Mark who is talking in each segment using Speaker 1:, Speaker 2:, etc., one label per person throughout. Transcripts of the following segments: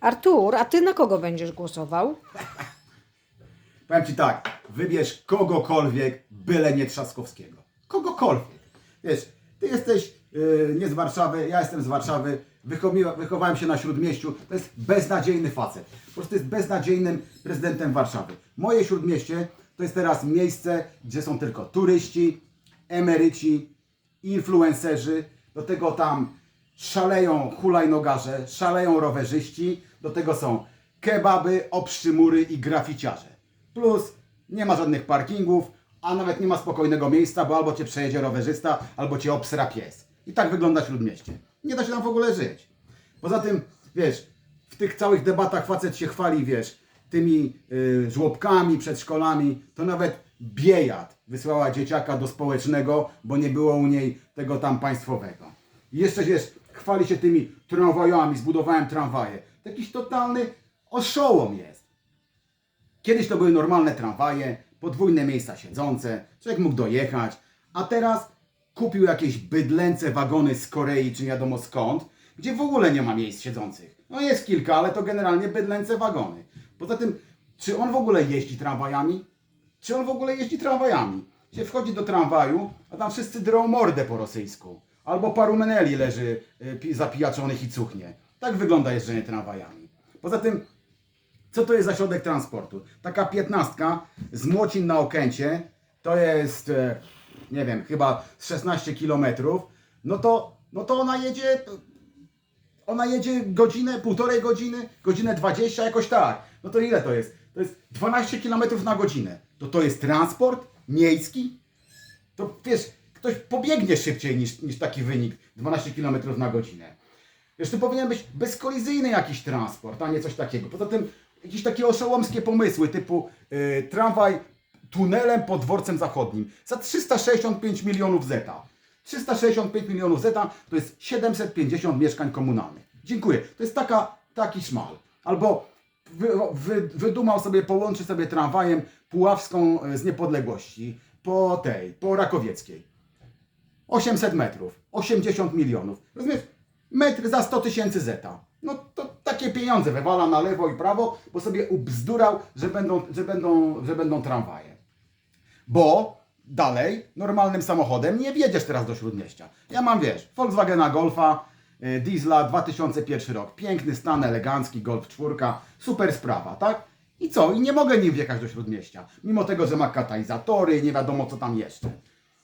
Speaker 1: Artur, a ty na kogo będziesz głosował?
Speaker 2: Powiem Ci tak, wybierz kogokolwiek, byle nie Trzaskowskiego. Kogokolwiek. Wiesz, Ty jesteś yy, nie z Warszawy, ja jestem z Warszawy, wychowałem się na Śródmieściu, to jest beznadziejny facet. Po prostu jest beznadziejnym prezydentem Warszawy. Moje Śródmieście to jest teraz miejsce, gdzie są tylko turyści, emeryci, influencerzy, do tego tam szaleją hulajnogarze, szaleją rowerzyści, do tego są kebaby, obszczymury i graficiarze. Plus nie ma żadnych parkingów, a nawet nie ma spokojnego miejsca, bo albo cię przejedzie rowerzysta, albo cię obsra pies. I tak wygląda Śródmieście. Nie da się tam w ogóle żyć. Poza tym, wiesz, w tych całych debatach facet się chwali, wiesz, tymi y, żłobkami, przedszkolami, to nawet Biejat wysłała dzieciaka do społecznego, bo nie było u niej tego tam państwowego. I jeszcze, wiesz, chwali się tymi tramwajami, zbudowałem tramwaje. To jakiś totalny oszołom jest. Kiedyś to były normalne tramwaje, podwójne miejsca siedzące, człowiek mógł dojechać, a teraz kupił jakieś bydlęce wagony z Korei, czy nie wiadomo skąd, gdzie w ogóle nie ma miejsc siedzących. No jest kilka, ale to generalnie bydlęce wagony. Poza tym, czy on w ogóle jeździ tramwajami? Czy on w ogóle jeździ tramwajami? Się wchodzi do tramwaju, a tam wszyscy drą mordę po rosyjsku. Albo paru meneli leży y, pi- zapijaczonych i cuchnie. Tak wygląda jeżdżenie tramwajami. Poza tym, co to jest za środek transportu? Taka piętnastka z Młocin na Okęcie, to jest, e, nie wiem, chyba z 16 kilometrów, no to, no to ona jedzie, ona jedzie godzinę, półtorej godziny, godzinę 20, jakoś tak. No to ile to jest? To jest 12 kilometrów na godzinę. To to jest transport miejski? To wiesz, ktoś pobiegnie szybciej niż, niż taki wynik 12 km na godzinę. Wiesz, to powinien być bezkolizyjny jakiś transport, a nie coś takiego. Poza tym jakieś takie oszołomskie pomysły typu y, tramwaj tunelem pod dworcem zachodnim za 365 milionów zeta. 365 milionów zeta to jest 750 mieszkań komunalnych. Dziękuję. To jest taka, taki szmal. Albo wy, wy, wydumał sobie, połączy sobie tramwajem Puławską e, z niepodległości po tej, po Rakowieckiej. 800 metrów, 80 milionów. Rozumiesz? Metr za 100 tysięcy zeta. No to takie pieniądze wywala na lewo i prawo, bo sobie ubzdurał, że będą, że będą, że będą tramwaje. Bo dalej, normalnym samochodem nie wjedziesz teraz do Śródmieścia. Ja mam, wiesz, Volkswagena Golfa, y, Diesla 2001 rok. Piękny stan, elegancki, Golf 4, super sprawa, tak? I co? I nie mogę nim wjechać do Śródmieścia. Mimo tego, że ma katalizatory, nie wiadomo co tam jeszcze.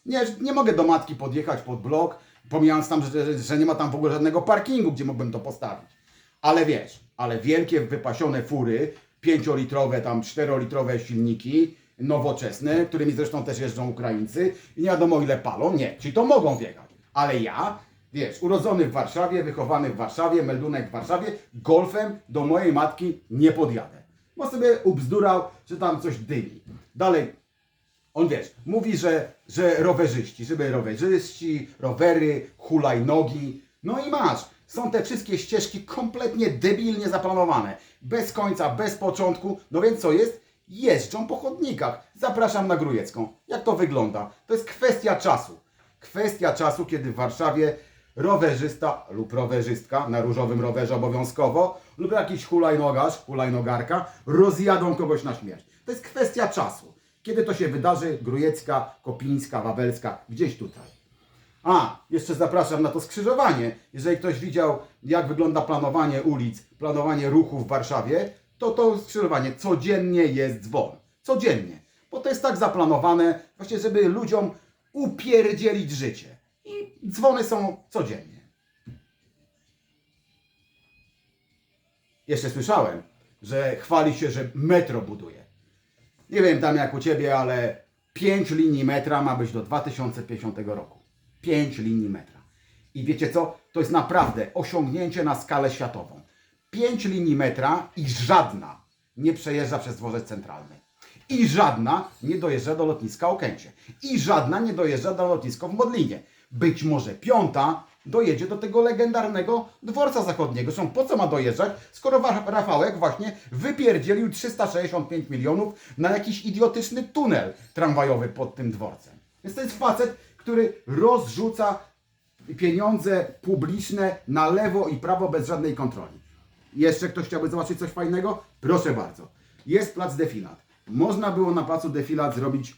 Speaker 2: Nie, nie mogę do matki podjechać pod blok, pomijając tam, że, że nie ma tam w ogóle żadnego parkingu, gdzie mógłbym to postawić. Ale wiesz, ale wielkie wypasione fury, 5-litrowe, tam 4-litrowe silniki, nowoczesne, którymi zresztą też jeżdżą Ukraińcy i nie wiadomo ile palą, nie, ci to mogą wjechać. Ale ja, wiesz, urodzony w Warszawie, wychowany w Warszawie, meldunek w Warszawie, golfem do mojej matki nie podjadę. Bo sobie ubzdurał, że tam coś dymi. Dalej, on wiesz, mówi, że, że rowerzyści, żeby rowerzyści, rowery, hulajnogi. No i masz. Są te wszystkie ścieżki kompletnie debilnie zaplanowane. Bez końca, bez początku. No więc co jest? Jeżdżą po chodnikach. Zapraszam na Grujecką. Jak to wygląda? To jest kwestia czasu. Kwestia czasu, kiedy w Warszawie rowerzysta lub rowerzystka na różowym rowerze obowiązkowo lub jakiś hulajnogarz, hulajnogarka rozjadą kogoś na śmierć. To jest kwestia czasu. Kiedy to się wydarzy? Grujecka, Kopińska, Wawelska, gdzieś tutaj. A, jeszcze zapraszam na to skrzyżowanie. Jeżeli ktoś widział, jak wygląda planowanie ulic, planowanie ruchu w Warszawie, to to skrzyżowanie codziennie jest dzwon. Codziennie. Bo to jest tak zaplanowane, właśnie, żeby ludziom upierdzielić życie. I dzwony są codziennie. Jeszcze słyszałem, że chwali się, że metro buduje. Nie wiem tam jak u Ciebie, ale 5 linii metra ma być do 2050 roku. 5 linii metra. I wiecie co? To jest naprawdę osiągnięcie na skalę światową. 5 linii metra i żadna nie przejeżdża przez dworzec centralny. I żadna nie dojeżdża do lotniska Okęcie. I żadna nie dojeżdża do lotniska w Modlinie. Być może piąta dojedzie do tego legendarnego dworca zachodniego. Zresztą po co ma dojeżdżać, skoro Rafałek właśnie wypierdzielił 365 milionów na jakiś idiotyczny tunel tramwajowy pod tym dworcem. Więc to jest facet, który rozrzuca pieniądze publiczne na lewo i prawo bez żadnej kontroli. Jeszcze ktoś chciałby zobaczyć coś fajnego? Proszę bardzo. Jest plac Defilat. Można było na placu Defilat zrobić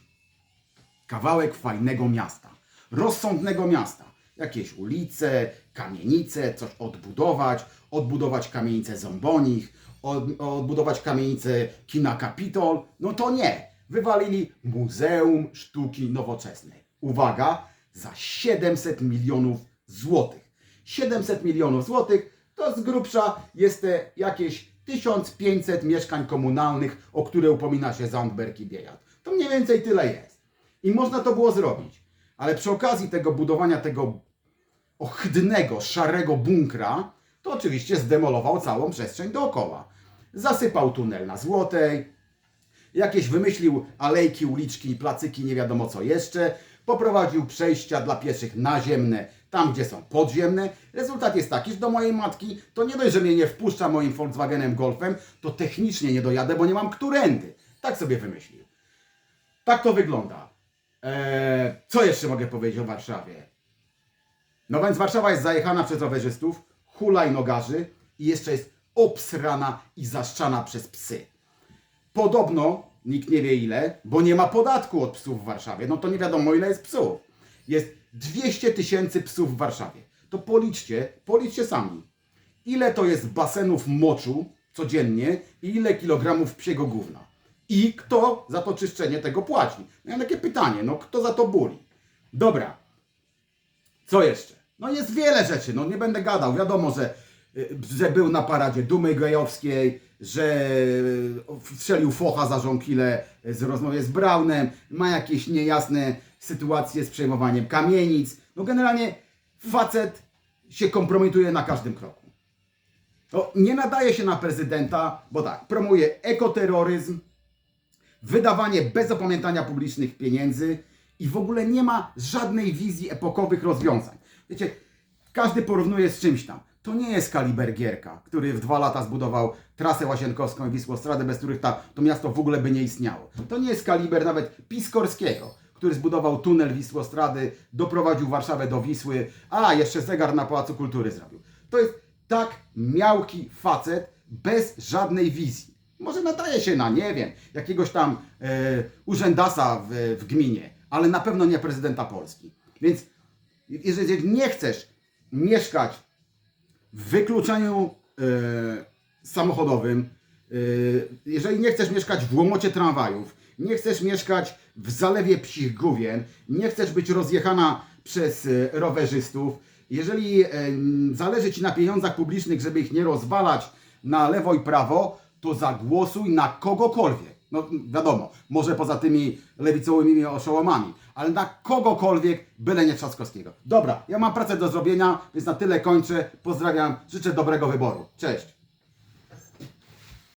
Speaker 2: kawałek fajnego miasta, rozsądnego miasta. Jakieś ulice, kamienice, coś odbudować, odbudować kamienicę Zombonich, od, odbudować kamienicę kina Capitol. No to nie. Wywalili Muzeum Sztuki Nowoczesnej. Uwaga, za 700 milionów złotych. 700 milionów złotych to z grubsza jest te jakieś 1500 mieszkań komunalnych, o które upomina się Zandberg i Biejat. To mniej więcej tyle jest. I można to było zrobić. Ale przy okazji tego budowania tego ohydnego, szarego bunkra, to oczywiście zdemolował całą przestrzeń dookoła. Zasypał tunel na Złotej, jakieś wymyślił alejki, uliczki, placyki, nie wiadomo co jeszcze, poprowadził przejścia dla pieszych naziemne, tam gdzie są podziemne. Rezultat jest taki, że do mojej matki to nie dość, że mnie nie wpuszcza moim Volkswagenem Golfem, to technicznie nie dojadę, bo nie mam którędy. Tak sobie wymyślił. Tak to wygląda. Eee, co jeszcze mogę powiedzieć o Warszawie? No więc Warszawa jest zajechana przez rowerzystów, hulajnogarzy i jeszcze jest obsrana i zaszczana przez psy. Podobno, nikt nie wie ile, bo nie ma podatku od psów w Warszawie. No to nie wiadomo ile jest psów. Jest 200 tysięcy psów w Warszawie. To policzcie, policzcie sami. Ile to jest basenów moczu codziennie i ile kilogramów psiego gówna. I kto za to czyszczenie tego płaci? Miałem takie pytanie, no kto za to buli? Dobra, co jeszcze? No jest wiele rzeczy, no nie będę gadał. Wiadomo, że, y, że był na paradzie Dumy Gejowskiej, że y, strzelił focha za żonkile z rozmowie z Braunem, ma jakieś niejasne sytuacje z przejmowaniem kamienic. No generalnie facet się kompromituje na każdym kroku. No, nie nadaje się na prezydenta, bo tak, promuje ekoterroryzm, wydawanie bez opamiętania publicznych pieniędzy i w ogóle nie ma żadnej wizji epokowych rozwiązań. Wiecie, każdy porównuje z czymś tam. To nie jest kaliber Gierka, który w dwa lata zbudował trasę łazienkowską i Wisłostradę, bez których ta, to miasto w ogóle by nie istniało. To nie jest kaliber nawet Piskorskiego, który zbudował tunel Wisłostrady, doprowadził Warszawę do Wisły, a jeszcze zegar na Pałacu Kultury zrobił. To jest tak miałki facet bez żadnej wizji. Może nadaje się na, nie wiem, jakiegoś tam e, urzędasa w, w gminie, ale na pewno nie prezydenta Polski. Więc jeżeli nie chcesz mieszkać w wykluczeniu e, samochodowym, e, jeżeli nie chcesz mieszkać w łomocie tramwajów, nie chcesz mieszkać w zalewie psich główien, nie chcesz być rozjechana przez e, rowerzystów, jeżeli e, zależy Ci na pieniądzach publicznych, żeby ich nie rozwalać na lewo i prawo, to zagłosuj na kogokolwiek. No wiadomo, może poza tymi lewicowymi oszołomami, ale na kogokolwiek, byle nie Trzaskowskiego. Dobra, ja mam pracę do zrobienia, więc na tyle kończę. Pozdrawiam, życzę dobrego wyboru. Cześć!